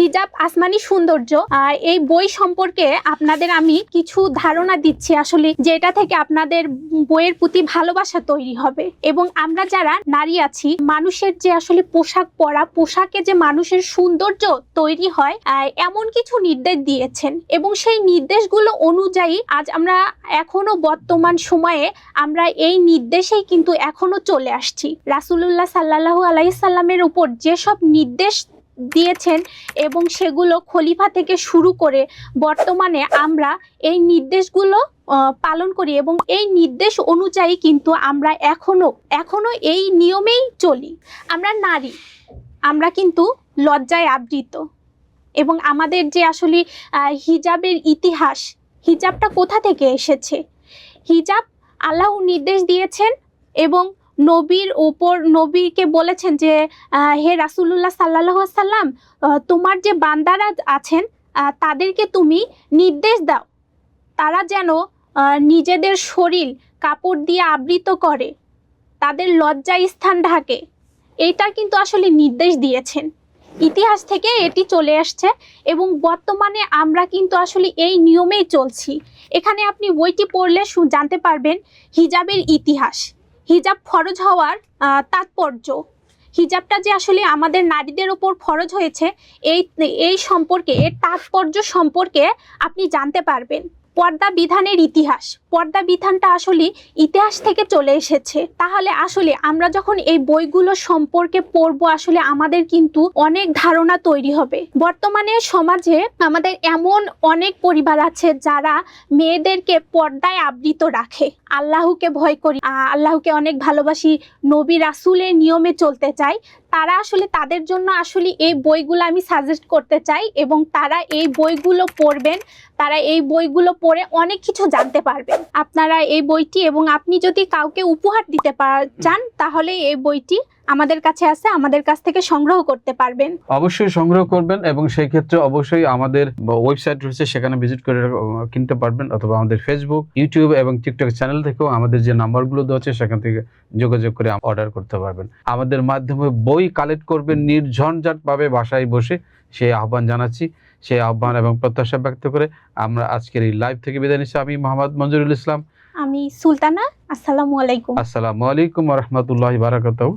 হিজাব আসমানি সৌন্দর্য। আর এই বই সম্পর্কে আপনাদের আমি কিছু ধারণা দিচ্ছি আসলে, যেটা থেকে আপনাদের বইয়ের প্রতি ভালোবাসা তৈরি হবে। এবং আমরা যারা নারী আছি, মানুষের যে আসলে পোশাক পরা, পোশাকে যে মানুষের সৌন্দর্য তৈরি হয় এমন কিছু নির্দেশ দিয়েছেন। এবং সেই নির্দেশগুলো অনুযায়ী আজ আমরা এখনও বর্তমান সময়ে আমরা এই নির্দেশেই কিন্তু এখনও চলে আসছি। রাসুলুল্লাহ সাল্লাহ আলাইসাল্লামের উপর যেসব নির্দেশ দিয়েছেন এবং সেগুলো খলিফা থেকে শুরু করে বর্তমানে আমরা এই নির্দেশগুলো পালন করি এবং এই নির্দেশ অনুযায়ী কিন্তু আমরা এখনও এখনও এই নিয়মেই চলি। আমরা নারী, আমরা কিন্তু লজ্জায় আবৃত এবং আমাদের যে আসলে হিজাবের ইতিহাস, হিজাবটা কোথা থেকে এসেছে? হিজাব আল্লাহ নির্দেশ দিয়েছেন এবং নবীর ওপর নবীকে বলেছেন যে হে রাসুলুল্লাহ সাল্লাহ সাল্লাম তোমার যে বান্দারা আছেন তাদেরকে তুমি নির্দেশ দাও। তারা যেন নিজেদের শরীর কাপড় দিয়ে আবৃত করে, তাদের লজ্জা স্থান ঢাকে। এইটা কিন্তু আসলে নির্দেশ দিয়েছেন। ইতিহাস থেকে এটি চলে আসছে এবং বর্তমানে আমরা কিন্তু আসলে এই নিয়মেই চলছি। এখানে আপনি বইটি পড়লে জানতে পারবেন হিজাবের ইতিহাস। হিজাব ফরজ হওয়ার তাৎপর্য। হিজাবটা যে আসলে আমাদের নারীদের ওপর ফরজ হয়েছে, এই এই সম্পর্কে, এর তাৎপর্য সম্পর্কে আপনি জানতে পারবেন। পর্দা বিধানের ইতিহাস। পর্দা বিধানটা আসলে ইতিহাস থেকে চলে এসেছে। তাহলে আসলে আমরা যখন এই বইগুলো সম্পর্কে পড়ব, আসলে আমাদের কিন্তু অনেক ধারণা তৈরি হবে। বর্তমানে সমাজে আমাদের এমন অনেক পরিবার আছে যারা মেয়েদেরকে পর্দায় আবৃত রাখে। আল্লাহকে ভয় করি আল্লাহকে অনেক ভালোবাসি, নবী রাসুলের নিয়মে চলতে চাই। তারা আসলে তাদের জন্য আসলে এই বইগুলো আমি সাজেস্ট করতে চাই এবং তারা এই বইগুলো পড়বেন, তারা এই বইগুলো পড়ে অনেক কিছু জানতে পারবেন। আপনারা এই বইটি এবং আপনি যদি কাউকে উপহার দিতে চান, তাহলে এই বইটি আমাদের কাছে আছে, আমাদের কাছ থেকে সংগ্রহ করতে পারবেন। অবশ্যই সংগ্রহ করবেন এবং সেই ক্ষেত্রে অবশ্যই আমাদের ওয়েবসাইট রয়েছে, সেখানে ভিজিট করে কিনতে পারবেন অথবা আমাদের ফেসবুক ইউটিউব এবং টিকটক চ্যানেল থেকেও আমাদের যে নাম্বারগুলো দেওয়া আছে, সেখান থেকে যোগাযোগ করে অর্ডার করতে পারবেন। আমাদের মাধ্যমে বই কালেক্ট করবেন, নির্ঝঞ্ঝাটভাবে বাসায় বসে সেই আহ্বান জানাচ্ছি। সেই আহ্বান এবং প্রত্যাশা ব্যক্ত করে আমরা আজকের এই লাইভ থেকে বিদায় নিচ্ছি। আমি মোহাম্মদ মঞ্জুরুল ইসলাম। আমি সুলতানা। আসসালামু আলাইকুম। আসসালামু আলাইকুম রহমতুল্লাহ বারাকাতাহ।